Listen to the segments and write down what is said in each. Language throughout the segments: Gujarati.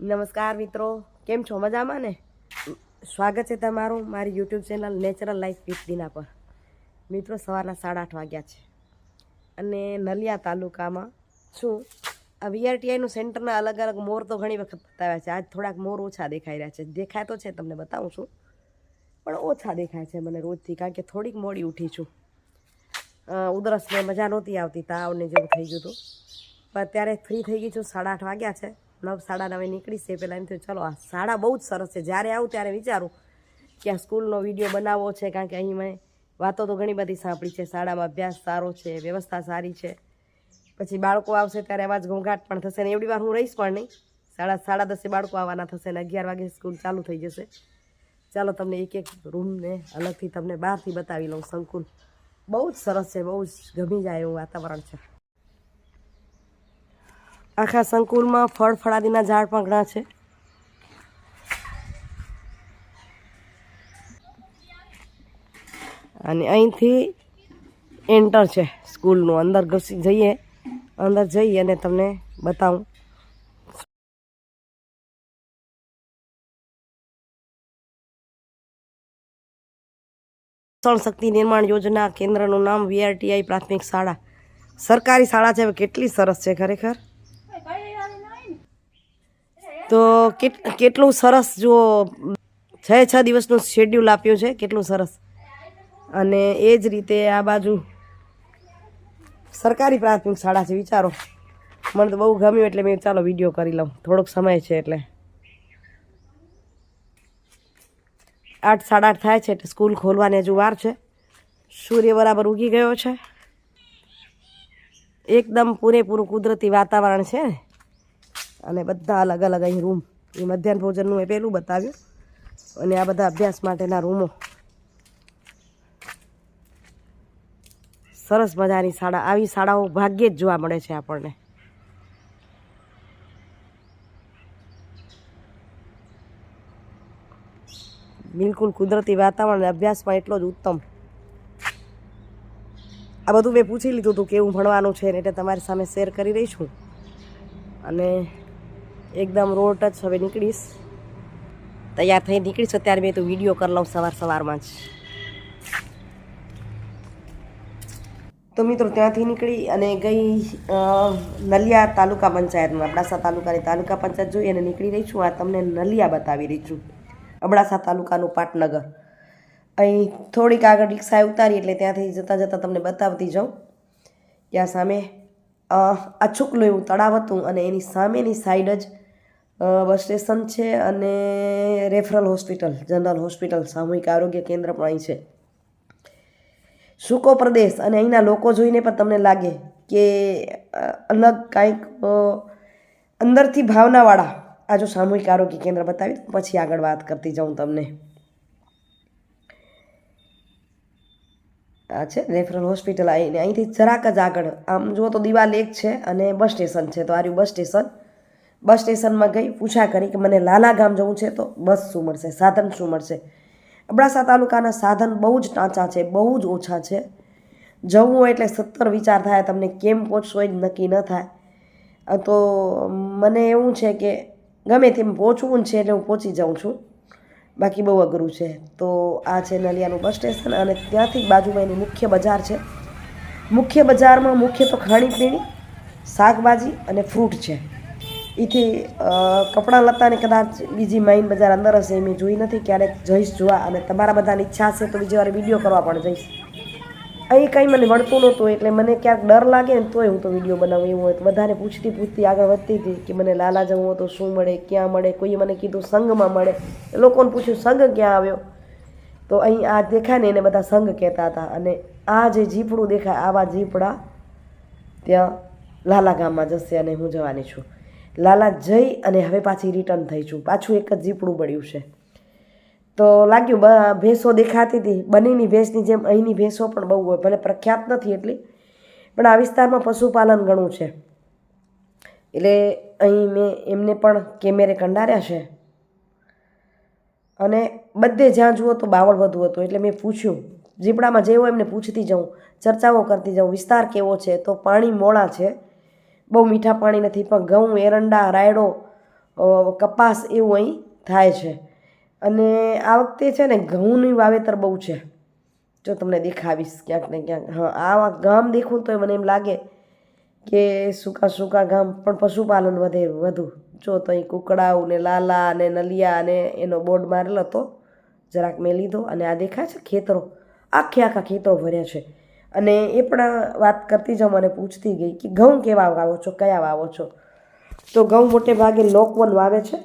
નમસ્કાર મિત્રો. કેમ છો? મજામાં ને? સ્વાગત છે તમારું મારી YouTube channel natural life with Dina પર. મિત્રો, સવારના સાડા આઠ વાગ્યા છે. અને નલિયા તાલુકામાં છું આ વીઆરટીઆઈનું સેન્ટરના અલગ અલગ મોર તો ઘણી વખત બતાવ્યા છે. આજ થોડાક મોર ઓછા દેખાઈ રહ્યા છે. દેખાય તો છે, તમને બતાવું છું. પણ ઓછા દેખાય છે મને રોજથી, કારણ કે થોડીક મોડી ઉઠી છું. ઉધરસને મજા નહોતી આવતી, તાવને જેવું થઈ ગયું હતું. પણ અત્યારે ફ્રી થઈ ગઈ છું, સાડા આઠ વાગ્યા છે. નવ સાડા નવે નીકળી છે પહેલાં એમ થયું, ચલો, આ શાળા બહુ જ સરસ છે. જ્યારે આવું, ત્યારે વિચારું કે આ સ્કૂલનો વીડિયો બનાવવો છે, કારણ કે અહીં મેં વાતો તો ઘણી બધી સાંભળી છે. શાળામાં અભ્યાસ સારો છે, વ્યવસ્થા સારી છે. પછી બાળકો આવશે ત્યારે અવાજ ઘોંઘાટ પણ થશે ને એવડી વાર હું રહીશ પણ નહીં. સાડા સાડા દસે બાળકો આવવાના થશે ને અગિયાર વાગે સ્કૂલ ચાલુ થઈ જશે. ચાલો, તમને એક એક રૂમને અલગથી તમને બહારથી બતાવી લઉં, સંકુલ. બહુ જ સરસ છે, બહુ જ ગમી જાય એવું વાતાવરણ છે. આખા સંકુલમાં ફળ ફળાદીના ઝાડ પણ ઘણા છે. અને અહીંથી એન્ટર છે સ્કૂલનું. અંદર ઘસી જઈએ, અંદર જઈ અને તમને બતાવું. શિક્ષણ શક્તિ નિર્માણ યોજના કેન્દ્રનું નામ વીઆરટીઆઈ પ્રાથમિક શાળા. સરકારી શાળા છે કેટલી સરસ છે ખરેખર. તો કેટ, કેટલું સરસ જો છ છ દિવસનું શેડ્યુલ આપ્યું છે, કેટલું સરસ. અને એ જ રીતે આ બાજુ સરકારી પ્રાથમિક શાળા છે, વિચારો. મને તો બહુ ગમ્યું એટલે મેં ચાલો વીડિયો કરી લઉં. થોડોક સમય છે એટલે. આઠ, સાડા આઠ થાય છે એટલે સ્કૂલ ખોલવાની હજુ વાર છે. સૂર્ય બરાબર ઉગી ગયો છે. એકદમ પૂરેપૂરું કુદરતી વાતાવરણ છે. અને બધા અલગ અલગ અહીં રૂમ એ મધ્યાહન ભોજનનું એ પહેલું બતાવ્યું. અને આ બધા અભ્યાસ માટેના રૂમો. સરસ મજાની શાળા. આવી શાળાઓ ભાગ્યે જ જોવા મળે છે આપણને. બિલકુલ કુદરતી વાતાવરણ અભ્યાસમાં એટલો જ ઉત્તમ. આ બધું મેં પૂછી લીધું હતું કેવું ભણવાનું છે એટલે તમારી સામે શેર કરી રહી છું. અને એકદમ રોડ ટચ હવે નીકળીશ. તૈયાર થઈ નીકળીશ, અત્યારે મેં તો વીડિયો કરી લઉં સવાર સવારમાં જ. તો મિત્રો ત્યાંથી નીકળી અને ગઈ નલિયા તાલુકા પંચાયતમાં. અબડાસા તાલુકાની તાલુકા પંચાયત જોઈ અને નીકળી રહી છું. આ તમને નલિયા બતાવી રહી છું. અબડાસા તાલુકાનું પાટનગર. અહીં થોડીક આગળ રિક્ષા ઉતારી એટલે ત્યાંથી જતાં જતાં તમને બતાવતી જાઉં. ત્યાં સામે અછુકલું એવું તળાવ હતું અને એની સામેની સાઈડ જ બસ સ્ટેશન છે અને રેફરલ હોસ્પિટલ, જનરલ હોસ્પિટલ, સામૂહિક આરોગ્ય કેન્દ્ર પણ અહીં છે. સૂકો પ્રદેશ? અને અહીંના લોકો જોઈને પણ તમને લાગે કે અલગ કાંઈક અંદરથી ભાવનાવાળા આ જો સામૂહિક આરોગ્ય કેન્દ્ર બતાવી પછી આગળ વાત કરતી જાઉં તમને. આ છે રેફરલ હોસ્પિટલ. આવીને અહીંથી જરાક જ આગળ. આમ જુઓ તો દિવાલ એક છે અને બસ સ્ટેશન છે. તો આ રહ્યું બસ સ્ટેશન. બસ સ્ટેશનમાં ગઈ, પૂછા કરી કે મને લાલા ગામ જવું છે તો બસ શું મળશે, સાધન શું મળશે? અબડાસા તાલુકાના સાધન બહુ જ ટાંચા છે, બહુ જ ઓછા છે. જવું હોય એટલે સત્તર વિચાર થાય, તમને કેમ પહોંચશો એ જ નક્કી ન થાય. તો મને એવું છે કે ગમે તેમ પહોંચવું છે એટલે હું પહોંચી જાઉં છું. બાકી બહુ અઘરું છે. તો આ છે નલિયાનું બસ સ્ટેશન અને ત્યાંથી બાજુમાં એની મુખ્ય બજાર છે. મુખ્ય બજારમાં મુખ્ય તો ખાણીપીણી, શાકભાજી અને ફ્રૂટ છે. એથી કપડાં લતાને કદાચ બીજી માઇન બજાર અંદર હશે એ મેં જોઈ નથી, ક્યારેક જઈશ જોવા અને તમારા બધાની ઈચ્છા હશે તો બીજી વાર વીડિયો કરવા પણ જઈશ. અહીં કંઈ મને વળતું નહોતું, એટલે મને ક્યાંક ડર લાગે ને તોય હું તો વીડિયો બનાવું એવું હોય તો બધાને પૂછતી પૂછતી આગળ વધતી હતી કે મને લાલા જવું તો શું મળે, ક્યાં મળે, કોઈએ મને કીધું સંઘમાં મળે. લોકોને પૂછ્યું, સંઘ ક્યાં આવ્યો? તો અહીં આ દેખાય ને એને બધા સંઘ કહેતા હતા અને આ જે ઝીપડું દેખાય, આવા ઝીપડા ત્યાં લાલા ગામમાં જશે અને હું જવાની છું. લાલા જઈ અને હવે પાછી રિટર્ન થઈ છું. પાછું એક જ ઝીપડું પડ્યું છે. તો લાગ્યું ભેંસો દેખાતી હતી. બનીની ભેંસની જેમ અહીંની ભેંસો પણ બહુ હોય. ભલે પ્રખ્યાત નથી એટલી, પણ આ વિસ્તારમાં પશુપાલન ઘણું છે. એટલે અહીં મેં એમને પણ કેમેરે કંડાર્યા છે. અને બધે જ્યાં જુઓ તો બાવળ વધુ હતું. એટલે મેં પૂછ્યું, ઝીપડામાં જે એમને પૂછતી જાઉં, ચર્ચાઓ કરતી જાઉં, વિસ્તાર કેવો છે? તો પાણી મોળા છે. બહુ મીઠા પાણી નથી, પણ ઘઉં, એરંડા, રાયડો કપાસ એવું અહીં થાય છે. અને આ વખતે છે ને ઘઉંની વાવેતર બહુ છે. જો તમને દેખાવીશ ક્યાંક ને ક્યાંક. હા આ ગામ દેખું તો મને એમ લાગે કે સૂકા સૂકા ગામ પણ પશુપાલન વધે વધુ. જો તો અહીં કુકડાઓ ને લાલા ને નલિયા ને એનો બોર્ડ મારેલો હતો. જરાક મેં લીધો અને આ દેખાય છે ખેતરો. આખે આખા ખેતરો ભર્યા છે. અને એ પણ વાત કરતી જ મને પૂછતી ગઈ કે ઘઉં કેવા વાવો છો, કયા વાવો છો? તો ઘઉં મોટે ભાગે લોકવન વાવે છે.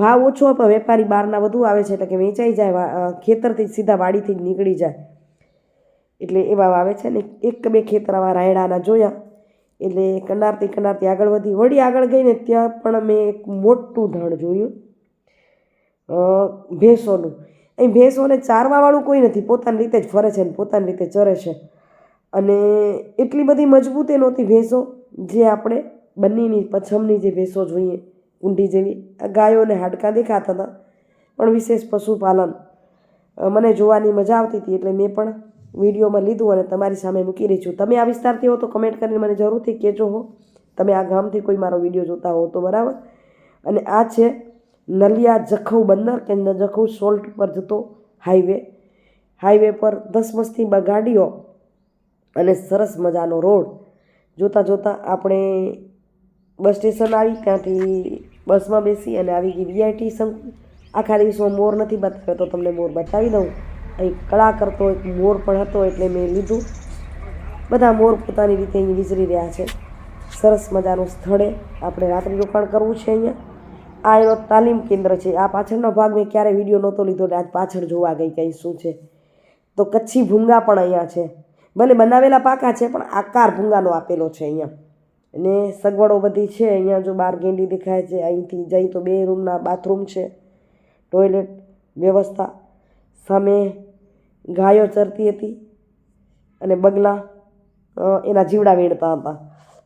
ભાવ ઓછો પણ વેપારી બહારના વધુ આવે છે એટલે કે વેચાઈ જાય ખેતરથી સીધા વાડીથી જ નીકળી જાય. એટલે એવા વાવે છે ને એક બે ખેતર આવા રાયડાના જોયા. એટલે કનારથી કનારથી આગળ વધી. વળી આગળ ગઈને ત્યાં પણ મેં એક મોટું ધણ જોયું. ભેંસોનું. અહીં ભેંસોને ચારવાવાળું કોઈ નથી. પોતાની રીતે જ ફરે છે ને પોતાની રીતે ચરે છે. અને એટલી બધી મજબૂતે નહોતી ભેંસો જે આપણે બંનેની પછમની જે ભેંસો જોઈએ, ઊંડી જેવી. આ ગાયોને હાડકાં દેખાતા હતા, પણ વિશેષ પશુપાલન મને જોવાની મજા આવતી હતી એટલે મેં પણ વિડીયોમાં લીધું અને તમારી સામે મૂકી રહી છું. તમે આ વિસ્તારથી હો તો કમેન્ટ કરીને મને જરૂરથી કહેજો હો. તમે આ ગામથી કોઈ મારો વીડિયો જોતા હો તો બરાબર. અને આ છે નલિયા જખૌ બંદર, કે જખૌ સોલ્ટ પર જતો હાઈવે હાઈવે પર દસ મસ્તી ગાડીઓ અને સરસ મજાનો રોડ. જોતાં જોતાં આપણે બસ સ્ટેશન આવી, ત્યાંથી બસમાં બેસી અને આવી ગઈ વીઆઈટી સંકુલ આખા દિવસમાં મોર નથી બતાવ્યો તો તમને મોર બતાવી દઉં. અહીં કળા કરતો, એક મોર પણ હતો એટલે મેં લીધું. બધા મોર પોતાની રીતે અહીં વિચરી રહ્યા છે. સરસ મજાનું સ્થળે આપણે રાત્રિ રોકાણ કરવું છે અહીંયા. આ એનો તાલીમ કેન્દ્ર છે. આ પાછળનો ભાગ મેં ક્યારે વીડિયો નહોતો લીધો ને આજ પાછળ જોવા ગઈ કંઈ શું છે. તો કચ્છી ભૂંગા પણ અહીંયા છે. ભલે બનાવેલા પાકા છે, પણ આકાર ભૂંગાનો આપેલો છે અહીંયા. અને સગવડો બધી છે અહીંયા, જો બાર ગેંડી દેખાય છે, અહીંથી જઈ તો બે રૂમના બાથરૂમ છે, ટોયલેટ વ્યવસ્થા. સામે ગાયો ચરતી હતી અને બગલા એના જીવડા વીણતા હતા.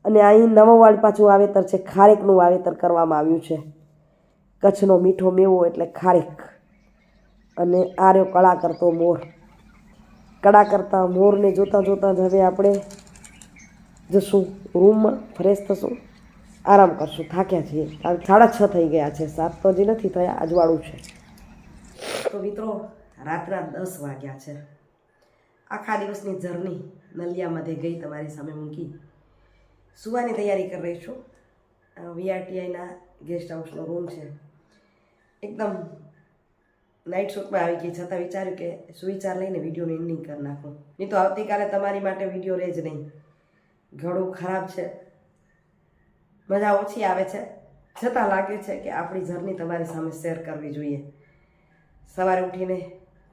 અને અહીં નવવાળી પાછું વાવેતર છે, ખારેકનું વાવેતર કરવામાં આવ્યું છે. કચ્છનો મીઠો મેવો એટલે ખારેક. અને આર્યો કળા કરતો મોર. કળા કરતા, મોરને જોતાં જોતાં જ હવે આપણે જશું, રૂમમાં ફ્રેશ થશું. આરામ કરશું, થાક્યા છીએ. સાડા છ થઈ ગયા છે, સાત તો હજી નથી થયા અજવાળું છે. તો મિત્રો રાતના દસ વાગ્યા છે. આખા દિવસની જર્ની નલિયામાંથી ગઈ તમારી સામે મૂકી. સુવાની તૈયારી કરી રહી છું. વીઆરટીઆઈના ગેસ્ટ હાઉસનો રૂમ છે. એકદમ નાઇટ શૂટમાં આવી ગઈ, છતાં વિચાર્યું કે સુવિચાર લઈને વિડીયોનું એન્ડિંગ કરી નાખું. નહીં તો આવતીકાલે તમારી માટે વીડિયો રહે જ નહીં. ઘણું ખરાબ છે. મજા ઓછી આવે છે. છતાં લાગે છે કે આપણી જર્ની તમારી સામે શેર કરવી જોઈએ. સવારે ઉઠીને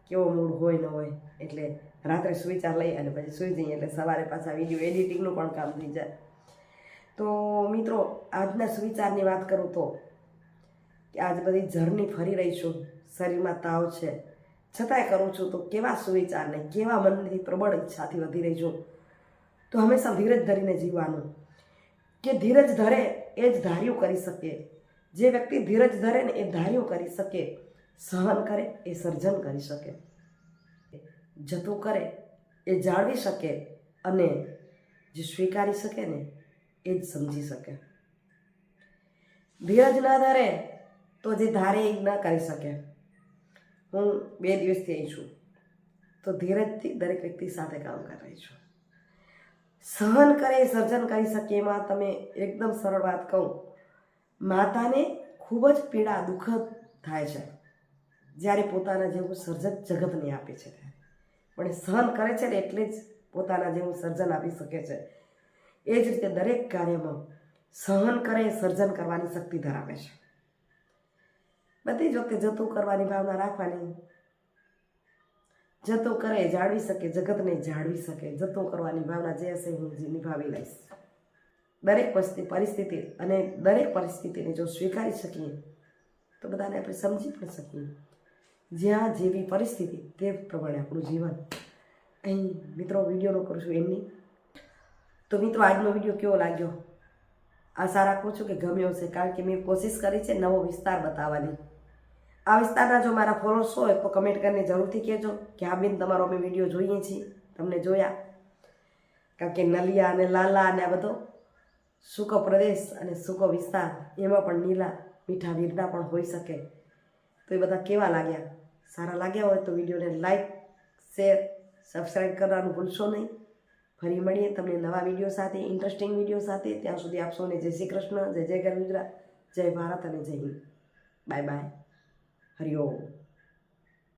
કેવો મૂડ હોય ન હોય, એટલે રાત્રે સુવિચાર લઈ અને પછી સૂઈ જઈએ એટલે સવારે પાછા વીડિયો એડિટિંગનું પણ કામ થઈ જાય. તો મિત્રો, આજના સુવિચારની વાત કરું તો, કે આજ બધી જર્ની ફરી રહી છું શરીરમાં તાવ છે. છતાંય કરું છું તો કેવા સુવિચારને કેવા મનની પ્રબળ ઈચ્છાથી વધી રહી છું. તો હંમેશા ધીરજ ધરીને જીવવાનું. કે ધીરજ ધરે એ જ ધાર્યું કરી શકે. જે વ્યક્તિ ધીરજ ધરે ને એ ધાર્યું કરી શકે, સહન કરે એ સર્જન કરી શકે. જતું કરે એ જાળવી શકે અને જે સ્વીકારી શકે ને એ જ સમજી શકે. ધીરજ ના ધરે તો જે ધારે એ ન કરી શકે. હું બે દિવસથી અહીં છું. તો ધીરજથી દરેક વ્યક્તિ સાથે કામ કરી રહી છું. સહન કરે, સર્જન કરી શકે એમાં તમે એકદમ સરળ વાત કહું. માતાને ખૂબ જ પીડા દુઃખદ થાય છે. જ્યારે પોતાના જેવું સર્જન જગતને આપે છે. ત્યારે પણ સહન કરે છે ને એટલે જ પોતાના જેવું સર્જન આપી શકે છે. એ જ રીતે દરેક કાર્યમાં સહન કરે, સર્જન કરવાની શક્તિ ધરાવે છે. બધી જ વખતે જતું કરવાની ભાવના રાખવાની. જતો કરે જાળવી શકે, જગતને જાળવી શકે. જતો કરવાની ભાવના જે હશે હું નિભાવી લઈશ. દરેક પરિસ્થિતિ અને દરેક પરિસ્થિતિને જો સ્વીકારી શકીએ, તો બધાને આપણે સમજી પણ શકીએ. જ્યાં જેવી પરિસ્થિતિ, તે પ્રમાણે આપણું જીવન. અહીં મિત્રો વિડીયોનો કરું છું એમની. તો મિત્રો, આજનો વીડિયો કેવો લાગ્યો? આશા રાખું છું કે ગમ્યો હશે, કારણ કે મેં કોશિશ કરી છે નવો વિસ્તાર બતાવવાની. આ વિસ્તારના જો મારા ફોલોઅર્સ હોય તો કમેન્ટ કરીને જરૂરથી કહેજો કે હા બેન તમારો અમે વીડિયો જોઈએ છીએ, તમને જોયા. કારણ કે નલિયા અને લાલા અને આ બધો સૂકો પ્રદેશ અને સૂકો વિસ્તાર, એમાં પણ નીલા, મીઠા વીરના પણ હોઈ શકે. તો એ બધા કેવા લાગ્યા? સારા લાગ્યા હોય તો વિડીયોને લાઈક શેર સબસ્ક્રાઈબ કરવાનું ભૂલશો નહીં. ફરી મળીએ તમને નવા વીડિયો સાથે ઇન્ટરેસ્ટિંગ વીડિયો સાથે. ત્યાં સુધી આપશો ને જય શ્રી કૃષ્ણ, જય જય ગર ગુજરાત, જય ભારત અને જય હિન્દ. Bye bye Hariom